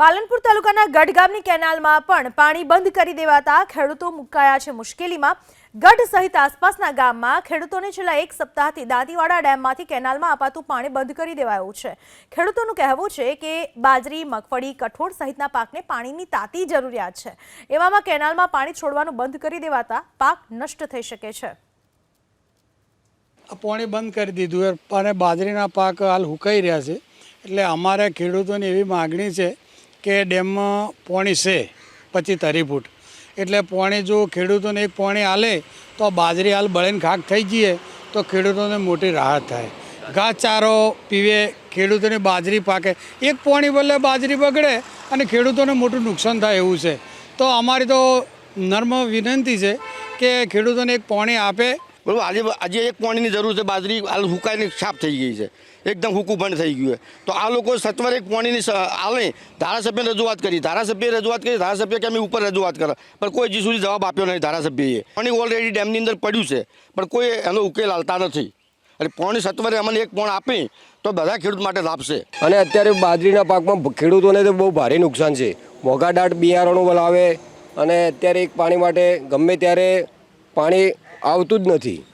પાલનપુર તાલુકાના ગઢ ગામની કેનાલમાં પણ પાણી બંધ કરી દેવાતા ખેડૂતો મુકાયા છે મુશ્કેલીમાં. ગઢ સહિત આસપાસના ગામમાં ખેડૂતોને છેલ્લા એક સપ્તાહથી દાંતીવાડા ડેમમાંથી કેનાલમાં અપાતું પાણી બંધ કરી દેવાયું છે. ખેડૂતોનું કહેવું છે કે બાજરી, મગફળી, કઠોળ સહિતના પાકને પાણીની તાતી જરૂરિયાત છે. એવામાં કેનાલમાં પાણી છોડવાનું બંધ કરી દેવાતા પાક નષ્ટ થઈ શકે છે. પાણી બંધ કરી દીધું અને બાજરીના પાક હાલ હુકાઈ રહ્યા છે. એટલે અમારે ખેડૂતોની એવી માગણી છે કે ડેમમાં પોણી છે પચીસ ત્રીસ ફૂટ. એટલે પોણી જો ખેડૂતોને એક પોણી હાલે તો બાજરી હાલ બળીને ખાક થઈ જઈએ તો ખેડૂતોને મોટી રાહત થાય. ઘાસચારો પીવે, ખેડૂતોની બાજરી પાકે. એક પોણી બદલે બાજરી બગડે અને ખેડૂતોને મોટું નુકસાન થાય એવું છે. તો અમારી તો નર્મ વિનંતી છે કે ખેડૂતોને એક પોણી આપે બરાબર, આજે આજે એક પોણીની જરૂર છે, બાજરી હાલ હુકાઈને છાપ થઈ ગઈ છે. એકદમ હુકું બંધ થઈ ગયું છે. તો આ લોકો સત્વરે એક પોણીની આલે ધારાસભ્યને રજૂઆત કરી. ધારાસભ્યએ રજૂઆત કરી, ધારાસભ્ય કે અમે ઉપર રજૂઆત કરે. પણ કોઈ હજી સુધી જવાબ આપ્યો નહીં ધારાસભ્યએ. પાણી ઓલરેડી ડેમની અંદર પડ્યું છે, પણ કોઈ એનો ઉકેલ હાલતા નથી. એટલે પોણી સત્વરે અમને એક પોણ આપી, તો બધા ખેડૂત માટે લાભશે અને અત્યારે બાજરીના પાકમાં ખેડૂતોને તો બહુ ભારે નુકસાન છે. મોઘાદાટ બિયારણો બોલાવે અને અત્યારે એક પાણી માટે ગમે ત્યારે પાણી આવતું જ નથી.